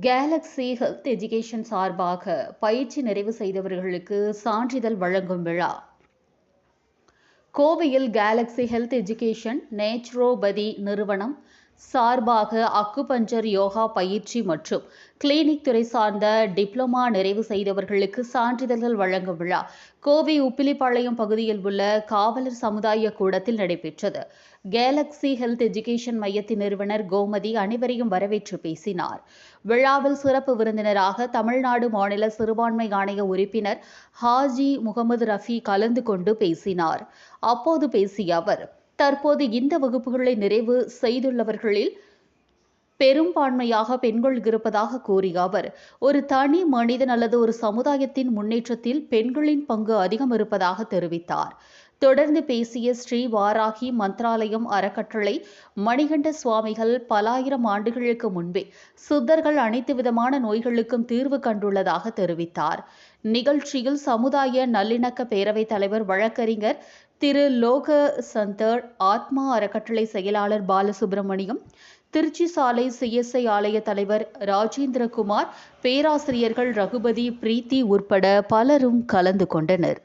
Galaxy health education சார்பாக பயிற்சி நிறைவு செய்தவர்களுக்கு சான்றிதழ் வழங்கும் விழா. கோவையில் கேலக்ஸி ஹெல்த் எஜுகேஷன் நேச்சுரோபதி நிறுவனம் சார்பாக அக்குபஞ்சர் யோகா பயிற்சி மற்றும் கிளினிக் துறை சார்ந்த டிப்ளமா நிறைவு செய்தவர்களுக்கு சான்றிதழ்கள் வழங்கும் விழா கோவை உப்பிலிப்பாளையம் பகுதியில் உள்ள காவலர் சமுதாய கூடத்தில் நடைபெற்றது. கேலக்ஸி ஹெல்த் எஜுகேஷன் மையத்தின் நிறுவனர் கோமதி அனைவரையும் வரவேற்று பேசினார். விழாவில் சிறப்பு விருந்தினராக தமிழ்நாடு மாநில சிறுபான்மை ஆணைய உறுப்பினர் ஹாஜி முகமது ரஃபி கலந்து கொண்டு பேசினார். அப்போது பேசிய அவர் தற்போது இந்த வகுப்புகளை நிறைவு செய்துள்ளவர்களில் பெரும்பான்மையாக பெண்கள் இருப்பதாக கூறிய அவர் ஒரு தனி மனிதன் அல்லது ஒரு சமுதாயத்தின் முன்னேற்றத்தில் பெண்களின் பங்கு அதிகம் இருப்பதாக தெரிவித்தார். தொடர்ந்து பேசிய ஸ்ரீ வாராகி மந்திராலயம் அறக்கட்டளை மணிகண்ட சுவாமிகள் பல ஆயிரம் ஆண்டுகளுக்கு முன்பே சித்தர்கள் அனைத்து விதமான நோய்களுக்கும் தீர்வு கண்டுள்ளதாக தெரிவித்தார். நிகழ்ச்சியில் சமுதாய நல்லிணக்க பேரவைத் தலைவர் வழக்கறிஞர் திரு லோக சந்தர் ஆத்மா அறக்கட்டளை செயலாளர் பாலசுப்ரமணியம் திருச்சி சாலை சிஎஸ்ஐ ஆலய தலைவர் ராஜேந்திரகுமார் பேராசிரியர்கள் ரகுபதி பிரீத்தி உட்பட பலரும் கலந்து கொண்டனர்.